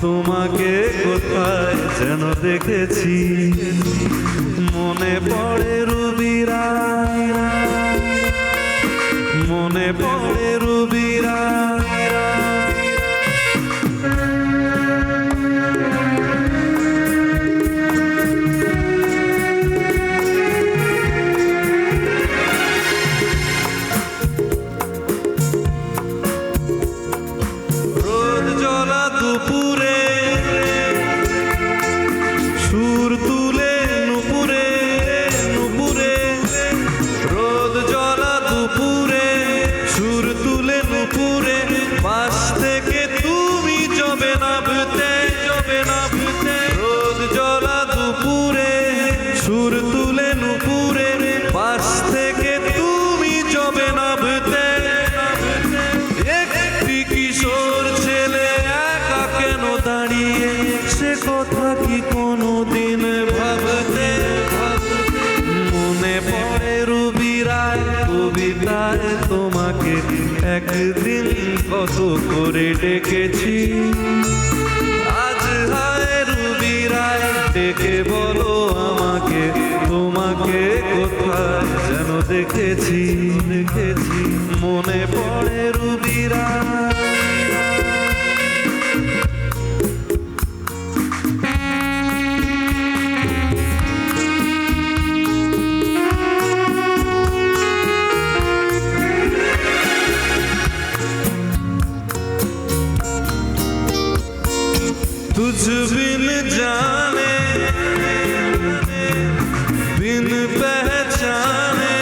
তোমাকে কোথায় যেন দেখেছি। মনে পড়ে রুবিরা মনে পড়ে রুবি কিশোর ছেলে একা কেন দাঁড়িয়ে? সে কথা কি কোনো দিন ভাবতে? মনে পড়ে রুবি রায় কবিতায় তোমাকে একদিন কত করে ডেকেছি। আজ হায় রুবি রায়, ডেকে বলো আমাকে, তোমাকে কোথায় যেন দেখেছি দেখেছি। মনে পড়ে রুবি तुझ बिन जाने बिन पहचाने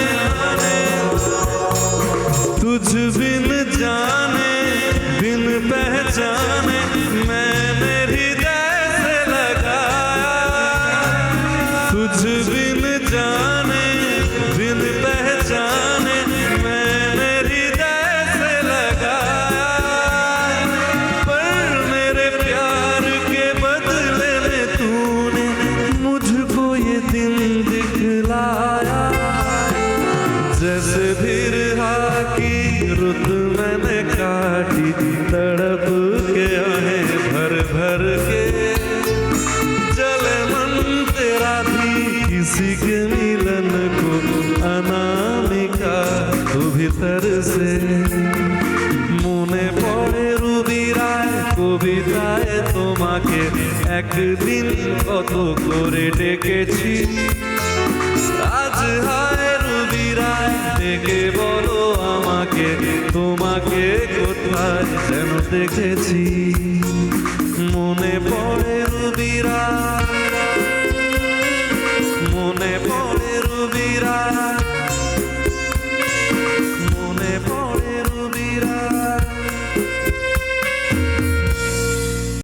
तुझ बिन जाने बिन पहचाने। जैसे बिरहा की रुत मैंने काटी तड़प के आए भर भर के चले मन तेरा भी किसी के मिलन को अनामिका तू भीतर से মনে পড়ে রুবি রায় কবিতায় তোমাকে একদিন কত করে ডেকেছি আজ হায় রুবি রায় ডেকে বলো আমাকে তোমাকে কোথায় যেন দেখেছি। মনে পড়ে রুবি রায়